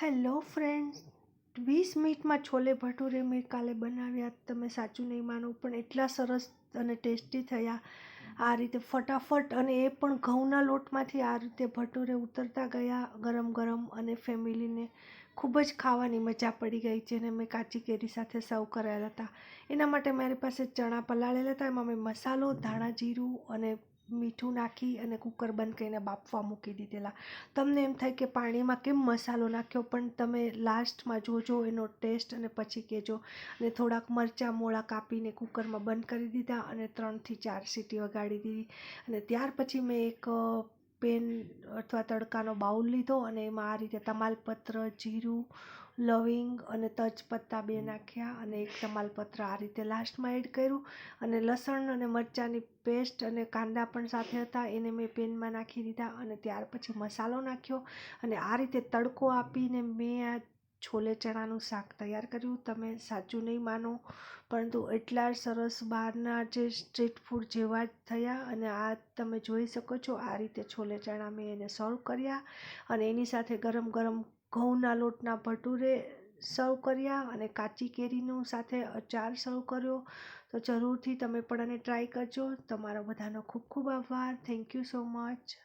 Hello friends, વીસ મિનિટમાં છોલે ભટુરે મેં કાલે બનાવ્યા, તમે સાચું નહીં માનો, પણ એટલા સરસ અને ટેસ્ટી થયા. આ રીતે ફટાફટ અને એ પણ ઘઉંના લોટમાંથી આ રીતે ભટુરે ઉતરતા ગયા ગરમ ગરમ અને ફેમિલીને ખૂબ જ ખાવાની મજા પડી ગઈ, જેને મેં કાચી કેરી સાથે સર્વ કરેલા હતા. એના માટે મારી પાસે ચણા પલાળેલા હતા, એમાં મેં મસાલો, ધાણા જીરું અને મીઠું નાખી અને કુકર બંધ કરીને બાફવા મૂકી દીધેલા. તમને એમ થાય કે પાણીમાં કેમ મસાલો નાખ્યો? પણ તમે લાસ્ટમાં જોજો એનો ટેસ્ટ અને પછી કહેજો. અને થોડાક મરચાં, મોળા કાપીને કુકરમાં બંધ કરી દીધા અને ત્રણથી ચાર સીટી વગાડી દીધી. અને ત્યાર પછી મેં એક પેન અથવા તડકાનો બાઉલ લીધો અને એમાં આ રીતે તમાલપત્ર જીરું લવિંગ અને તજપત્તા બે નાખ્યા અને એક તમાલપત્ર આ રીતે લાસ્ટમાં એડ કર્યું અને લસણ અને મરચાંની પેસ્ટ અને કાંદા પણ સાથે હતા. એને મેં પેનમાં નાખી દીધા અને ત્યાર પછી મસાલો નાખ્યો અને આ રીતે તડકો આપીને મેં આ છોલે ચણાનું શાક તૈયાર કર્યું. તમે સાચું નહીં માનો, પરંતુ એટલા સરસ બહારના જે સ્ટ્રીટ ફૂડ જેવા જ થયા અને આ તમે જોઈ શકો છો, આ રીતે છોલે ચણા મેં એને સર્વ કર્યા અને એની સાથે ગરમ ગરમ ઘઉંના લોટના ભટુરે સર્વ કર્યા અને કાચી કેરીનું સાથે અચાર સર્વ કર્યો. તો જરૂરથી તમે પણ આને ટ્રાય કરજો. તમારો બધાનો ખૂબ ખૂબ આભાર. Thank you so much.